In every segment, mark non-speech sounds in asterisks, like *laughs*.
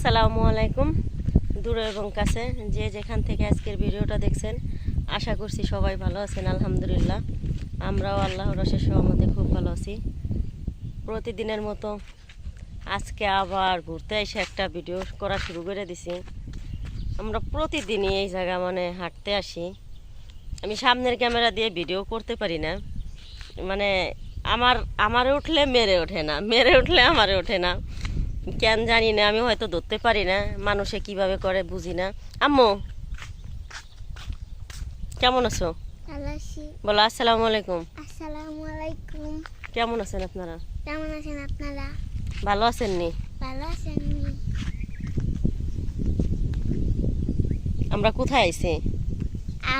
আসসালামু আলাইকুম। দূরে এবং কাছে যে যেখান থেকে আজকের ভিডিওটা দেখছেন, আশা করছি সবাই ভালো আছেন, আলহামদুলিল্লাহ। আমরাও আল্লাহর অশেষ সহমতে খুব ভালো আছি। প্রতিদিনের মতো আজকে আবার ঘুরতে এসে একটা ভিডিও করা শুরু করে দিছি। আমরা প্রতিদিনই এই জায়গা মানে হাঁটতে আসি। আমি সামনের ক্যামেরা দিয়ে ভিডিও করতে পারি না। মানে আমার, আমারে উঠলে মেরে ওঠে না, মেরে উঠলে আমারে ওঠে না। কেন জানি না আমি হয়তো ধরতে পারি না মানুষে কীভাবে করে বুঝি না। আম্মু কেমন আছো? বলো আসসালামু আলাইকুম। আসসালামু আলাইকুম। কেমন আছেন আপনারা? কেমন আছেন আপনারা? ভালো আছেন নি? ভালো আছেন আমরা কোথায় আইছি?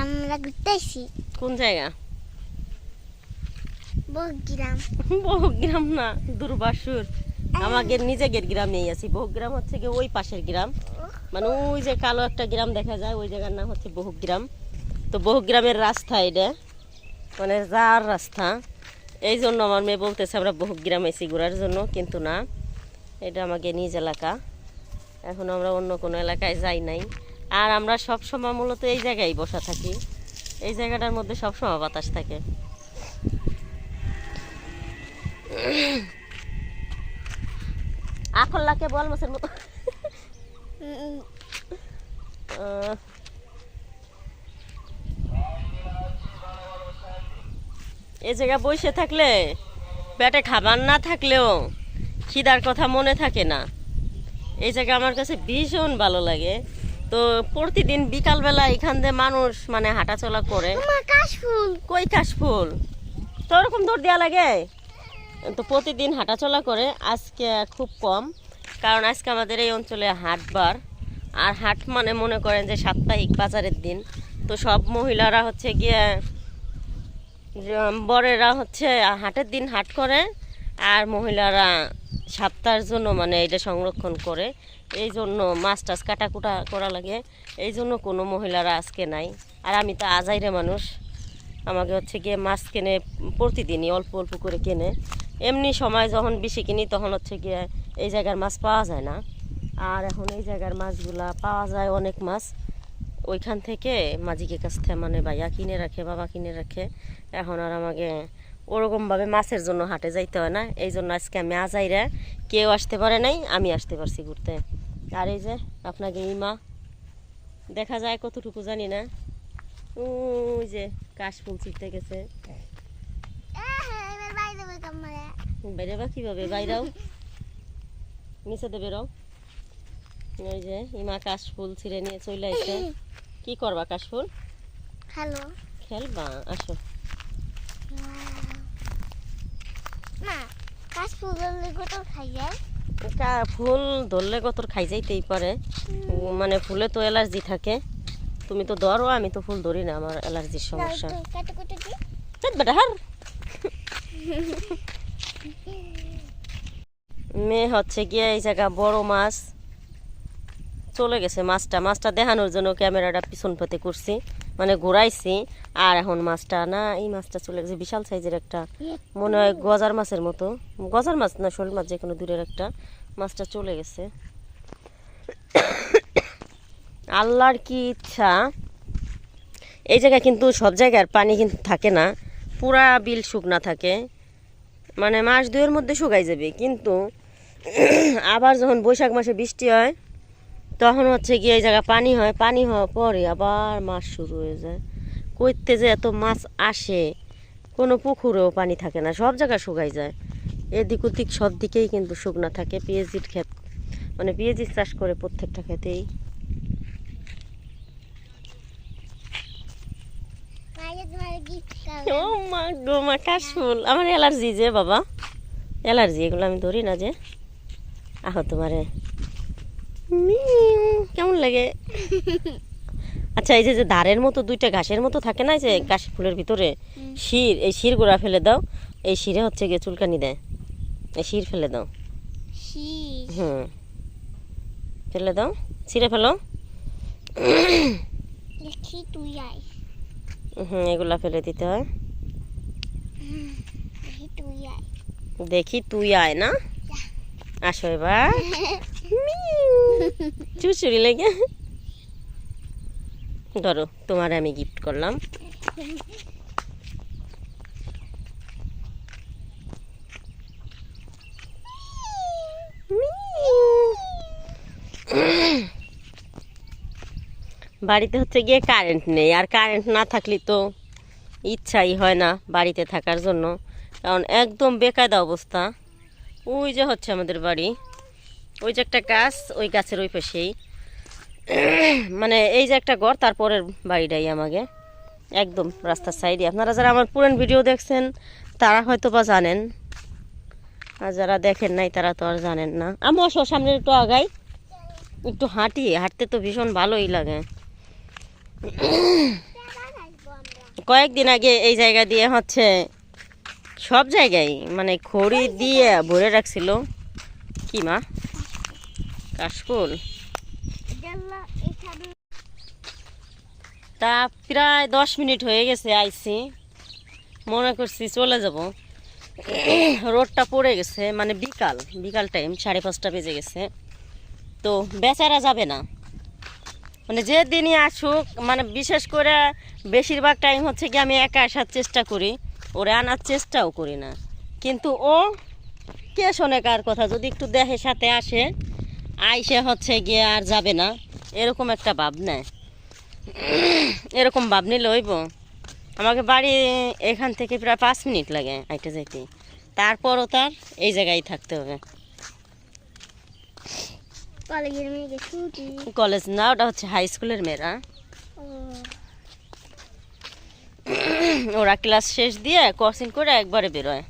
আমরা ঘুরতে আসি কোন জায়গা? বগ্রাম। বহুগ্রাম না দুর্বাসুর। আমাদের নিজেদের গ্রামেই আছি। বহু গ্রাম হচ্ছে কি ওই পাশের গ্রাম। মানে ওই যে কালো একটা গ্রাম দেখা যায়, ওই জায়গার নাম হচ্ছে বহুগ্রাম তো বহু গ্রামের রাস্তা এটা। মানে যার রাস্তা। এই জন্য আমার মেয়ে বলতেছে, আমরা বহু গ্রাম এসি ঘোরার জন্য, কিন্তু না। এটা আমাকে নিজ এলাকা। এখন আমরা অন্য কোনো এলাকায় যাই নাই। আর আমরা সব সময় মূলত এই জায়গায় বসা থাকি। এই জায়গাটার মধ্যে সব সময় বাতাস থাকে। আকল্লাকে বল মাছের মতো। এ জায়গায় বসে থাকলে পেটে খাবার না থাকলেও খিদার কথা মনে থাকে না। এই জায়গা আমার কাছে ভীষণ ভালো লাগে। তো প্রতিদিন বিকালবেলা এখান দিয়ে মানুষ মানে হাঁটাচলা করে। কাশফুল। কই কাশ ফুল তো ওরকম দৌড় দেওয়া লাগে? তো প্রতিদিন হাঁটাচলা করে, আজকে খুব কম, কারণ আজকে আমাদের এই অঞ্চলে হাটবার আর হাট মানে মনে করেন যে সাপ্তাহিক বাজারের দিন। তো সব মহিলারা হচ্ছে গিয়ে বরেরা হচ্ছে হাটের দিন হাট করে, আর মহিলারা সপ্তাহের জন্য মানে এটা সংরক্ষণ করে। এই জন্য মাছ টাছ কাটাকুটা করা লাগে। এই জন্য কোনো মহিলারা আজকে নাই। আর আমি তো আজাইরে মানুষ। আমাকে হচ্ছে গিয়ে মাছ কেনে প্রতিদিনই, অল্প অল্প করে কেনে। এমনি সময় যখন বেশি কিনি, তখন হচ্ছে গিয়ে এই জায়গার মাছ পাওয়া যায় না। আর এখন এই জায়গার মাছগুলা পাওয়া যায় অনেক মাছ। ওইখান থেকে মাঝিকে কাছ থেকে মানে ভাইয়া কিনে রাখে, বাবা কিনে রাখে। এখন আর আমাকে ওরকমভাবে মাছের জন্য হাটে যাইতে হয় না। এই জন্য আজকে আমি আজাইরা কেউ আসতে পারে নাই, আমি আসতে পারছি ঘুরতে। আর এই যে আপনাকে এই ইমা দেখা যায় কতটুকু জানি না। ওই যে কাশফুল ছিটতে গেছে এবার বাইরে দেবে কামড়ে বাইরে বা কীভাবে? বাইরেও নিচে দেবে রও ওই যে ইমা কাশফুল ছিঁড়ে নিয়ে চলে আসছে কি করবা কাশফুল? হ্যালো খেলবা? আসো। না কাশফুল বললে গোটল খাই যায়? কা- ফুল ধরলে কত খাই যাইতেই পারে। মানে ফুলে তো অ্যালার্জি থাকে। তুমি তো ধরো আমি তো ফুল ধরি না আমার অ্যালার্জির সমস্যা। বেটা হার। *laughs* মেয়ে হচ্ছে গিয়ে এই জায়গা বড় মাছ। চলে গেছে মাছটা। মাছটা দেখানোর জন্য ক্যামেরাটা পিছন পেতে করছি মানে ঘোরাইছি। আর এখন মাছটা না, এই মাছটা চলে গেছে বিশাল সাইজের একটা, মনে হয় গজার মাছের মতো। গজার মাছ না, শোল মাছ যে কোনো দূরের একটা। মাছটা চলে গেছে। আল্লাহর কি ইচ্ছা? এই জায়গায় কিন্তু সব জায়গার পানি কিন্তু থাকে না। পুরা বিল শুকনা থাকে। মানে মাস দুয়ের মধ্যে শুকাই যাবে। কিন্তু *clears throat* আবার যখন বৈশাখ মাসে বৃষ্টি হয়, তখন হচ্ছে গিয়ে এই জায়গায় পানি হয়। পানি হওয়ার পরে আবার মাছ শুরু হয়ে যায়। কইতে যে এত মাছ আসে, কোনো পুকুরেও পানি থাকে না, সব জায়গায় শুকাই যায়। এদিক ওদিক সব দিকেই কিন্তু শুকনা থাকে। পিএইচডির ক্ষেত মানে পিএইচডির চাষ করে প্রত্যেকটা ক্ষেতেই। আমার অ্যালার্জি যে বাবা। অ্যালার্জি, এগুলো আমি ধরি না যে। আহো তোমারে কেমন লাগে? আচ্ছা এই যে ধারের মতো দুইটা ঘাসের মতো থাকে না যে কাশ ফুলের ভিতরে শির এই শির গোড়া ফেলে দাও এই শিরে হচ্ছে গিয়ে চুলকানি দেয়। এই শির ফেলে দাও। হুম। ফেলে দাও ছিঁড়ে ফেলো। দেখি তুই আয়। হুম এগুলা ফেলে দিতে হয়। দেখি তুই আয় না? আসো এবার। চুচুরি লেগে। ধরো, তোমার আমি গিফট করলাম। বাড়িতে হচ্ছে গিয়ে কারেন্ট নেই। আর কারেন্ট না থাকলে তো ইচ্ছাই হয় না বাড়িতে থাকার জন্য। কারণ একদম বেকায়দা অবস্থা। ওই যে হচ্ছে আমাদের বাড়ি। ওই যে একটা গাছ ওই গাছের ওই পাশেই। মানে এই যে একটা ঘর তারপরের বাড়িটাই আমাকে। একদম রাস্তার সাইডে। আপনারা যারা আমার পুরান ভিডিও দেখছেন তারা হয়তো বা জানেন। আর যারা দেখেন নাই তারা তো আর জানেন না। আমি অসো সামনে একটু আগাই। একটু হাঁটি। হাঁটতে তো ভীষণ ভালোই লাগে। কয়েকদিন আগে এই জায়গা দিয়ে হচ্ছে সব জায়গায় মানে খড়ি দিয়ে ভরে রাখছিল। কি মা? কাশফুল? তা প্রায় দশ মিনিট হয়ে গেছে আইছি। মনে করছি চলে যাব। রোডটা পড়ে গেছে মানে বিকাল বিকাল টাইম সাড়ে পাঁচটা বেজে গেছে। তো বেচারা যাবে না। মানে যে দিনই আসুক মানে বিশেষ করে বেশিরভাগ টাইম হচ্ছে কি আমি একা আসার চেষ্টা করি। ওরে আনার চেষ্টাও করি না। কিন্তু ও কে শোনে কার কথা? যদি একটু দেখে সাথে আসে আইসে হচ্ছে গিয়ে আর যাবে না। এরকম একটা ভাব নেয় এরকম ভাব নিলে হইব আমাকে বাড়ি এখান থেকে প্রায় পাঁচ মিনিট লাগে আইতে যাইতে। তারপরও তার এই জায়গায় থাকতে হবে। কলেজ না ওটা হচ্ছে হাই স্কুলের মেয়েরা। *coughs* ওরা ক্লাস শেষ দিয়ে কোচিং করে একবারে বেরোয়।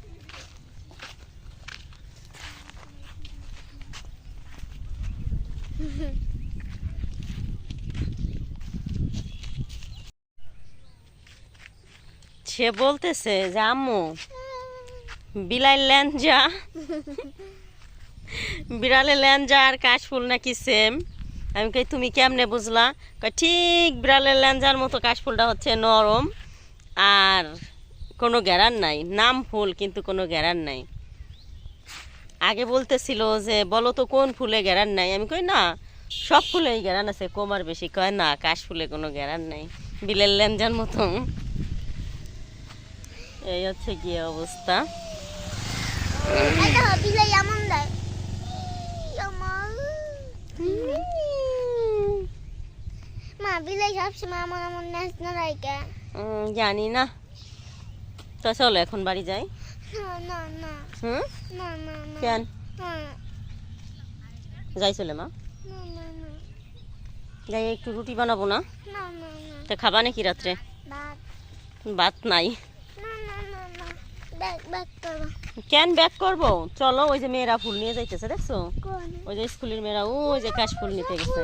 সে বলতেছে যে, আম্মু বিলাই ল্যাঞ্জা? *laughs* বিড়ালের ল্যাঞ্জা আর কাশফুল নাকি সেম আমি কই, তুমি কেমনে বুঝলা? ঠিক, বিড়ালের ল্যাঞ্জার মতো কাশফুলটা হচ্ছে নরম। আর কোনো গ্যারান নাই। নাম ফুল, কিন্তু কোনো গ্যারান নাই। আগে বলতেছিল যে, বলো তো কোন ফুলে গ্যারান নাই? আমি কই, না, সব ফুলেই গ্যারান আছে, কম আর বেশি। কয়, না, কাশ ফুলে কোনো গ্যারান নাই, বিলের ল্যাঞ্জার মতন এই হচ্ছে গিয়ে অবস্থা। মা বিলাই সবসময় আমার এমন নাচ না রাইকা জানি না। তো চলো এখন বাড়ি যাই। হুম? কেন? যাই চলে মা। যাই একটু রুটি বানাবো না? তো খাবা নাকি রাত্রে? ভাত নাই না না না না ব্যাগ ব্যাগ করো কেন ব্যাক করব? চলো ওই যে মেয়েরা ফুল নিয়ে যাইতেছে দেখছ? ওই যে স্কুলের মেয়েরা ওই যে কাশ ফুল নিতে গেছে।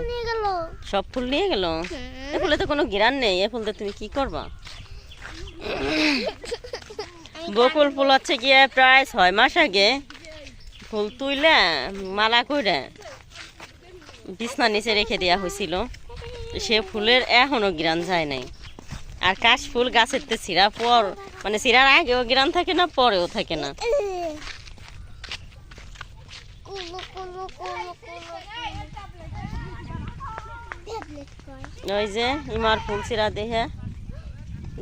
সব ফুল নিয়ে গেল? এ ফুলে তো কোনো গিরান নেই এ ফুল দিয়ে তুমি কি করবা? বকুল ফুল হচ্ছে গিয়ে প্রায় ছয় মাস আগে। ফুল তুইলে মালা করে বিছনা নিচে রেখে দেওয়া হয়েছিল সে ফুলের এখনও গ্রান যায় নাই। আর কাশ ফুল গাছের তে চিরা পর মানে চিরার আগেও গ্রান থাকে না, পরেও থাকে না। ওই যে ইমার ফুল চিরা দেখে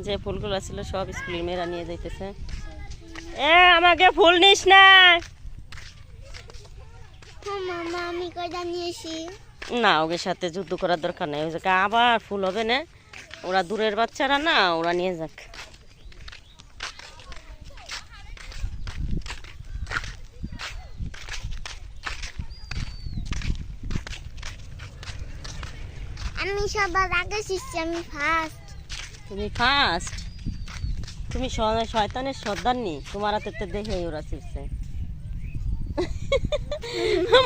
যে ফুলগুলো ছিল সব স্কুলের মেয়েরা নিয়ে যাইতেছে। এ, আমাকে ফুল নিস না। না ওদের সাথে যুদ্ধ করার দরকার নেই। ওই আবার ফুল হবে না। ওরা দূরের বাচ্চারা না, ওরা নিয়ে যাক। আমি সবার আগে শিখছি আমি ফার্স্ট তুমি ফার্স্ট তুমি শয়তানের সর্দার নি তোমার হাতে তো দেখে ওরা শিখছে।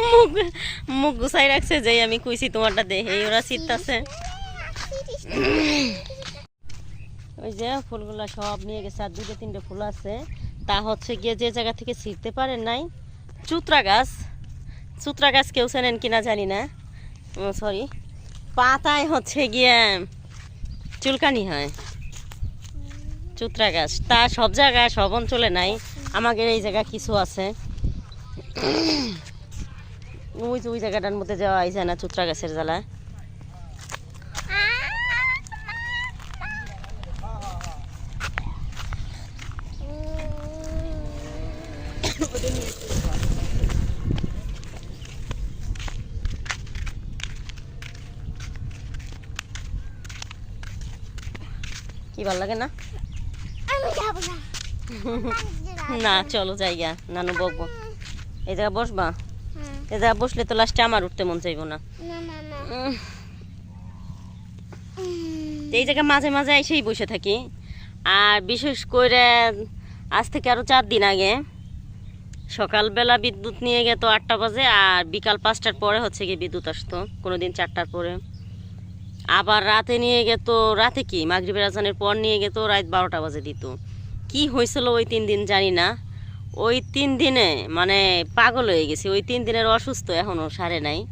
মুখ মুখ গুছাই রাখছে যে আমি কইছি তোমারটা দেখে ওরা শিখতেছে। ওই যে ফুলগুলো সব নিয়ে গেছে আর দুটো তিনটে ফুল আছে। তা হচ্ছে গিয়ে যে জায়গা থেকে ছিঁড়তে পারেন নাই চুতরা গাছ। চুতরা গাছ কেউ চেনেন কিনা জানি না। সরি পাতায় হচ্ছে গিয়ে চুলকানি হয়। চুত্রা গাছ তা সব জায়গায়, সব অঞ্চলে নাই। আমাদের এই জায়গা কিছু আছে। ওই ওই জায়গাটার মধ্যে যাওয়া যায় না চুত্রা গাছের জ্বালা কি ভালো লাগে না? আমি যাব না। *laughs* না চলো জায়গা নানু বকবো এই জায়গা বসবা। এই জায়গা বসলে তো লাস্টে আমার উঠতে মন চাইব না। এই জায়গা মাঝে মাঝে এসেই বসে থাকি। আর বিশেষ করে আজ থেকে আরও চার দিন আগে সকালবেলা বিদ্যুৎ নিয়ে গেত আটটা বাজে আর বিকাল পাঁচটার পরে হচ্ছে গিয়ে বিদ্যুৎ আসতো। কোনো দিন চারটার পরে। আবার রাতে নিয়ে গেত, রাতে কি? মাগরিবের আজানের পর নিয়ে গেত, রাত বারোটা বাজে দিত। কি হয়েছিল ওই তিন দিন জানি না। ওই তিন দিনে মানে পাগল হয়ে গেছি। ওই তিন দিনের অসুস্থ এখনও সারে নাই।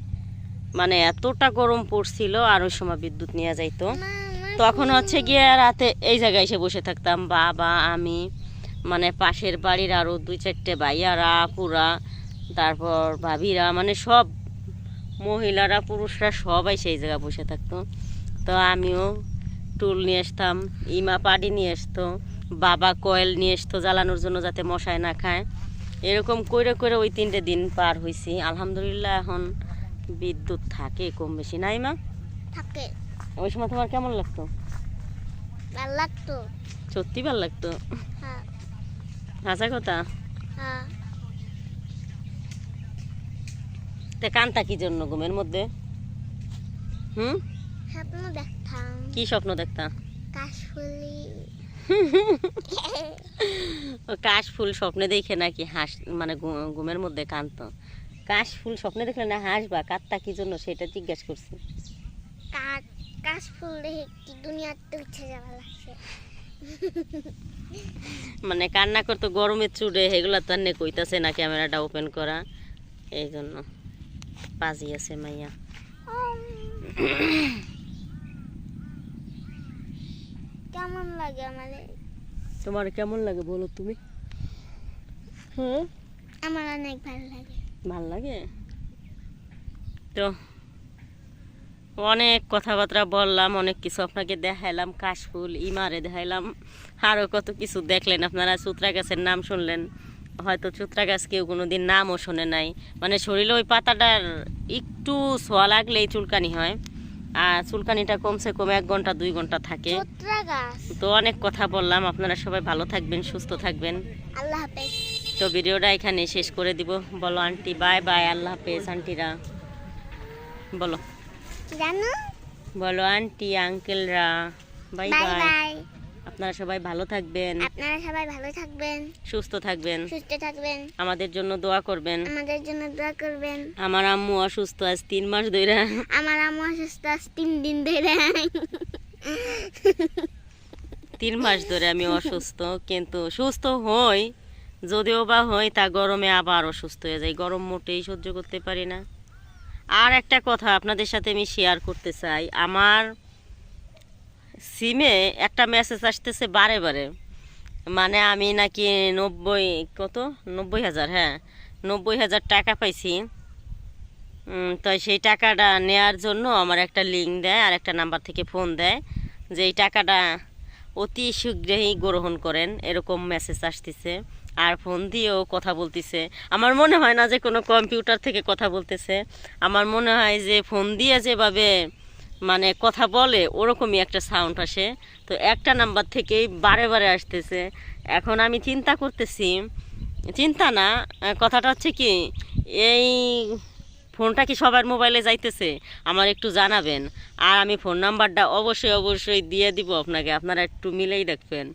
মানে এতটা গরম পড়ছিল আর ওই সময় বিদ্যুৎ নিয়ে যাইতো। তখন হচ্ছে গিয়ে রাতে এই জায়গায় এসে বসে থাকতাম। বাবা, আমি মানে পাশের বাড়ির আরও দুই চারটে ভাইয়ারা, পুরা, তারপর ভাবিরা মানে সব মহিলারা পুরুষরা সবাই সেই জায়গায় বসে থাকতো। তো আমিও টুল নিয়ে আসতাম ইমা পাডি নিয়ে আসতো বাবা কয়েল নিয়ে আসতো জ্বালানোর জন্য যাতে মশায় না খায়। এরকম করে করে ওই তিনটে দিন পার হয়েছি আলহামদুলিল্লাহ এখন বিদ্যুৎ থাকে কম বেশি। নাই মা থাকে। ওই সময় তোমার কেমন লাগতো? ভালো লাগতো। সত্যি ভালো লাগতো? হ্যাঁ। হাসা কথা? হ্যাঁ। তে কান্তা কি জন্য ঘুমের মধ্যে? হুম? স্বপ্ন দেখতাম। কি স্বপ্ন দেখতা? কাশফুলি। ও কাশ ফুল স্বপ্নে দেখে নাকি হাস মানে ঘুমের মধ্যে কান্ত। কাশ ফুল স্বপ্নে দেখলে না হাসবা? কাত্তা কি জন্য? সেটা জিজ্ঞেস করছি। কাশফুল দেখে কি দুনিয়াতে উঠে যাওয়া লাগছে। মানে কান্না করতো গরমের চুড়ে এগুলো তো আর নে কইতাছে না ক্যামেরাটা ওপেন করা। এই জন্য। পাজি আছে মাইয়া কেমন লাগে আমাদের? তোমার কেমন লাগে বলো তুমি? হ্যাঁ আমার অনেক ভালো লাগে। ভালো লাগে? তো অনেক কথাবার্তা বললাম অনেক কিছু আপনাকে দেখাইলাম কাশফুল ইমারে দেখাইলাম আরও কত কিছু দেখলেন আপনারা চুত্রা গাছের নাম শুনলেন। হয়তো চুত্রা গাছ কেউ কোনো দিন নামও শোনে নাই। মানে শরীরে ওই পাতাটার একটু ছোঁয়া লাগলেই চুলকানি হয়। আর চুলকানিটা কমসে কম এক ঘণ্টা দুই ঘণ্টা থাকে। তো অনেক কথা বললাম। আপনারা সবাই ভালো থাকবেন সুস্থ থাকবেন। আল্লাহ হাফেজ। তো ভিডিওটা এখানে শেষ করে দিব। বলো আন্টি বাই বাই আল্লাহ হাফেজ আন্টিরা। বলো। জানো? বলো aunty আঙ্কেলরা। Bye bye. Bye bye. আপনারা সবাই ভালো থাকবেন। আপনারা সবাই ভালো থাকবেন। সুস্থ থাকবেন। সুস্থ থাকবেন। আমাদের জন্য দোয়া করবেন। আমাদের জন্য দোয়া করবেন। আমার আম্মু অসুস্থ আজ তিন মাস ধরে। আমার আম্মু অসুস্থ আজ তিন দিন ধরে। তিন মাস ধরে আমি অসুস্থ কিন্তু সুস্থ হই। যদিও বা হই তা গরমে আবার অসুস্থ হয়ে যাই গরম মোটেই সহ্য করতে পারি না। আর একটা কথা আপনাদের সাথে আমি শেয়ার করতে চাই। আমার সিমে একটা মেসেজ আসতেছে বারে বারে। মানে আমি নাকি নব্বই, কত? নব্বই হাজার হ্যাঁ। নব্বই হাজার টাকা পাইছি। তো সেই টাকাটা নেয়ার জন্য আমার একটা লিঙ্ক দেয় আর একটা নাম্বার থেকে ফোন দেয় যে এই টাকাটা অতি শীঘ্রই গ্রহণ করেন, এরকম মেসেজ আসতেছে। আর ফোন দিয়েও কথা বলতেছে। আমার মনে হয় না যে কোনো কম্পিউটার থেকে কথা বলতেছে। আমার মনে হয় যে ফোন দিয়ে যেভাবে মানে কথা বলে, ওরকমই একটা সাউন্ড আসে। তো একটা নাম্বার থেকেই বারে বারে আসতেছে। এখন আমি চিন্তা করতেছি, চিন্তা না কথাটা হচ্ছে কি, এই ফোনটা কি সবার মোবাইলে যাইতেছে? আমার একটু জানাবেন। আর আমি ফোন নাম্বারটা অবশ্যই অবশ্যই দিয়ে দিব আপনাকে। আপনারা একটু মিলেই দেখবেন।